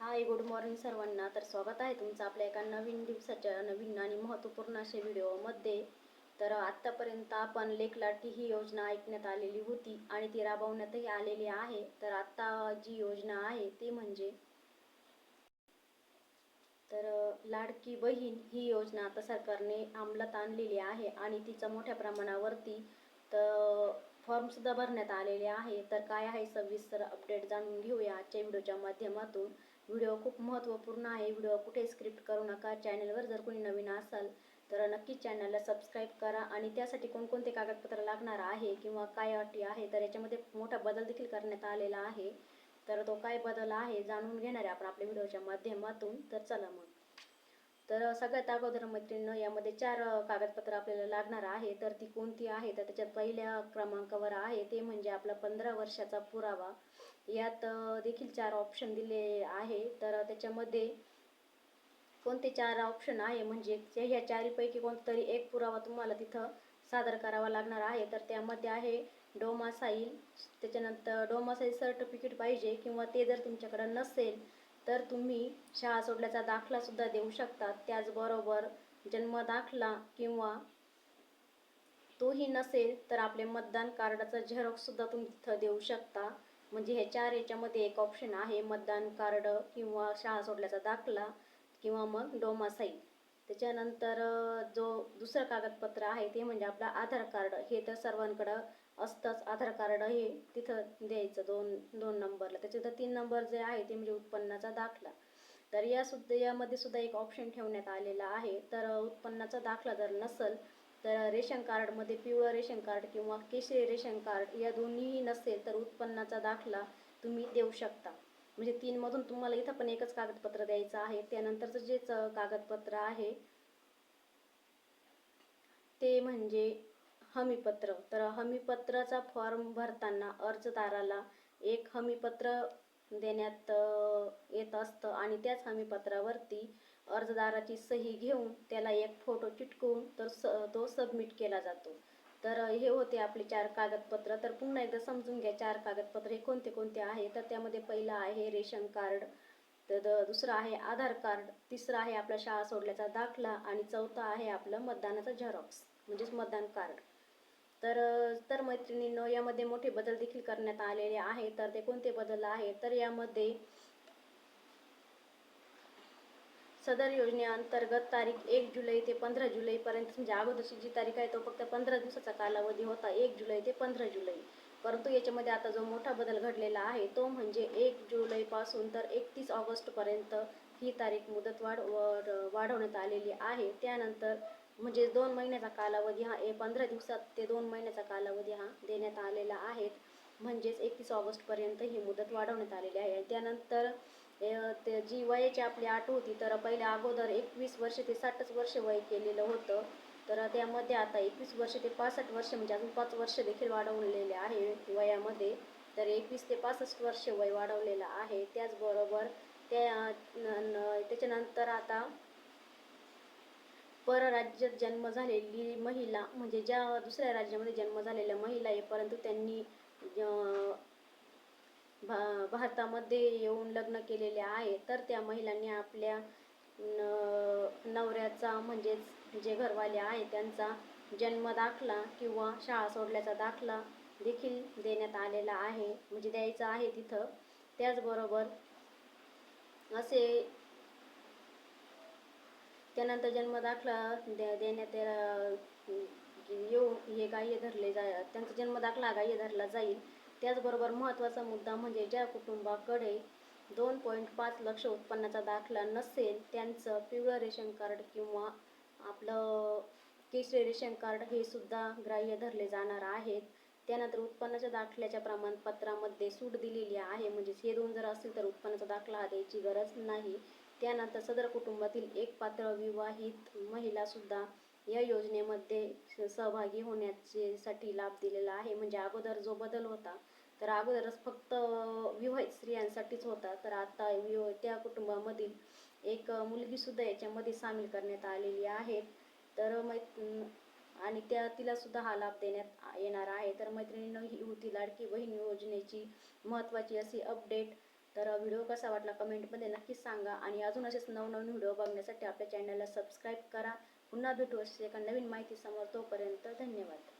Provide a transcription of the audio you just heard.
Hi good morning सर्वांना. तर स्वागत आहे तुमचं आपल्या एका नवीन दिवसाच्या नवीन आणि महत्त्वपूर्ण अशा व्हिडिओमध्ये. तर आत्तापर्यंत आपण लेखलाटी लाडकी ही योजना ऐकण्यात आलेली होती आणि ती राबवण्यातही आलेली आहे. तर आत्ता जी योजना आहे ती म्हणजे तर लाडकी बहीण ही योजना आता सरकारने अंमलात आणलेली आहे आणि तिचा मोठ्या प्रमाणावरती तर फॉर्मसुद्धा भरण्यात आलेले आहे. तर काय आहे सविस्तर अपडेट जाणून घेऊया. आजच्या व्हिडिओच्या माध्यमातून व्हिडिओ खूप महत्त्वपूर्ण आहे. व्हिडिओ कुठे स्क्रिप्ट करू नका. चॅनलवर जर कोणी नवीन असाल तर नक्कीच चॅनलला सबस्क्राईब करा आणि त्यासाठी कोणकोणते कागदपत्र लागणार आहे किंवा काय अटी आहे तर याच्यामध्ये मोठा बदल देखील करण्यात आलेला आहे. तर तो काय बदल आहे जाणून घेणार आहे आपण आपल्या व्हिडिओच्या माध्यमातून. तर चला मग. तर सगळ्यात अगोदर मैत्रिणीनं यामध्ये चार कागदपत्र आपल्याला लागणार आहे. तर ती कोणती आहे? तर त्याच्यात पहिल्या क्रमांकावर आहे. ते म्हणजे आपला पंधरा वर्षाचा पुरावा. यात देखील चार ऑप्शन दिले आहे. तर त्याच्यामध्ये कोणते चार ऑप्शन आहे? म्हणजे ह्या चारीपैकी कोणतरी एक पुरावा तुम्हाला तिथं सादर करावा लागणार आहे. तर त्यामध्ये आहे डोमासाईल. त्याच्यानंतर डोमासाईल सर्टिफिकेट पाहिजे किंवा ते जर तुमच्याकडं नसेल तर तुम्ही शाळा सोडल्याचा दाखलासुद्धा देऊ शकता. त्याचबरोबर जन्म दाखला किंवा तोही नसेल तर आपले मतदान कार्डाचा झेरॉक्ससुद्धा तुम्ही तिथं देऊ शकता. म्हणजे हे चार याच्यामध्ये एक ऑप्शन आहे मतदान कार्ड किंवा शाळा सोडल्याचा दाखला किंवा मग डोमासाईल त्याच्यानंतर जो दुसरं कागदपत्र आहे ते म्हणजे आपलं आधार कार्ड हे तर सर्वांकडं असतंच. आधार कार्ड हे तिथं द्यायचं दोन दोन नंबरला. त्याच्यात तीन नंबर जे आहे ते म्हणजे उत्पन्नाचा दाखला. तर या सुद्धा यामध्ये सुद्धा एक ऑप्शन ठेवण्यात आलेला आहे. तर उत्पन्नाचा दाखला जर नसेल तर रेशन कार्डमध्ये पिवळं रेशन कार्ड किंवा केशरी रेशन कार्ड या दोन्हीही नसेल तर उत्पन्नाचा दाखला तुम्ही देऊ शकता. म्हणजे तीनमधून तुम्हाला इथं पण एकच कागदपत्र द्यायचं आहे. त्यानंतरचं जेच कागदपत्र आहे ते म्हणजे हमीपत्र. तर हमीपत्राचा फॉर्म भरताना अर्जदाराला एक हमीपत्र देण्यात येत असतं आणि त्याच हमीपत्रावरती अर्जदाराची सही घेऊन त्याला एक फोटो चिटकवून तर स तो सबमिट केला जातो. तर हे होते आपले चार कागदपत्र. तर पुन्हा एकदा समजून घ्या चार कागदपत्र हे कोणते कोणते आहे? तर त्यामध्ये पहिलं आहे रेशन कार्ड तर द- दुसरं आहे आधार कार्ड तिसरं आहे आपला शाळा सोडल्याचा दाखला आणि चौथं आहे आपलं मतदानाचा झेरॉक्स म्हणजेच मतदान कार्ड. तर तर मैत्रिणींनो यामध्ये मोठे बदल देखील करण्यात आलेले आहे. तर ते कोणते बदल आहे? तर यामध्ये सदर योजनेअंतर्गत तारीख एक जुलै ते पंधरा जुलैपर्यंत म्हणजे अगोदरची जी तारीख आहे तो फक्त पंधरा दिवसाचा कालावधी होता एक जुलै ते पंधरा जुलै. परंतु याच्यामध्ये आता जो मोठा बदल घडलेला आहे तो म्हणजे एक जुलैपासून तर एकतीस ऑगस्टपर्यंत ही तारीख मुदतवाढ वाढवण्यात आलेली आहे. त्यानंतर म्हणजे दोन महिन्याचा कालावधी हा ए पंधरा दिवसात ते दोन महिन्याचा कालावधी हा देण्यात आलेला आहे. म्हणजेच एकतीस ऑगस्टपर्यंत ही मुदत वाढवण्यात आलेली आहे. त्यानंतर ते जी वयाची आपली आठ होती तर पहिल्या अगोदर एकवीस वर्ष ते साठच वर्ष वय केलेलं होतं. तर त्यामध्ये आता एकवीस वर्ष ते पासष्ट वर्ष म्हणजे अजून पाच वर्ष देखील वाढवलेले आहे वयामध्ये. तर एकवीस ते पासष्ट वर्ष वय वाढवलेलं आहे. त्याचबरोबर त्या न- त्याच्यानंतर आता परराज्यात जन्म झालेली महिला म्हणजे ज्या दुसऱ्या राज्यामध्ये जन्म झालेल्या महिला आहे परंतु त्यांनी भा भारतामध्ये येऊन लग्न केलेले आहे तर त्या महिलांनी आपल्या न- नवऱ्याचा म्हणजेच जे घरवाले आहे त्यांचा जन्म दाखला किंवा शाळा सोडल्याचा दाखला देखील देण्यात आलेला आहे म्हणजे द्यायचा आहे तिथं. त्याचबरोबर असे त्यानंतर जन्म दाखला दे देण्यात येऊ हे गाह्य धरले जा त्यांचा जन्म दाखला ग्राह्य धरला जाईल. त्याचबरोबर महत्त्वाचा मुद्दा म्हणजे ज्या कुटुंबाकडे दोन पॉईंट पाच लक्ष उत्पन्नाचा दाखला नसेल त्यांचं पिवळं रेशन कार्ड किंवा आपलं केशरी रेशन कार्ड हे सुद्धा ग्राह्य धरले जाणार आहेत. त्यानंतर उत्पन्नाच्या दाखल्याच्या प्रमाणपत्रामध्ये सूट दिलेली आहे. म्हणजे हे दोन जर असतील तर उत्पन्नाचा दाखला हा द्यायची गरज नाही. त्यानंतर सदर कुटुंबातील एक पात्र विवाहित महिलासुद्धा या योजनेमध्ये स- सहभागी होण्याचे साठी लाभ दिलेला आहे. म्हणजे अगोदर जो बदल होता तर अगोदरच फक्त विवाहित स्त्रियांसाठीच होता. तर आता विव त्या कुटुंबामधील एक मुलगी सुद्धा याच्यामध्ये सामील करण्यात आलेली आहे. तर मै आणि त्या तिला सुद्धा हा लाभ देण्यात येणार आहे. तर मैत्रिणीनं ही होती लाडकी बहीण योजनेची महत्त्वाची अशी अपडेट तर व्हिडिओ कसा वाटला कमेंटमध्ये नक्कीच सांगा आणि अजून असेच नवनवीन व्हिडिओ बघण्यासाठी आपल्या चॅनलला सबस्क्राईब करा. पुन्हा भेटू असे एका नवीन माहिती समोर तोपर्यंत धन्यवाद.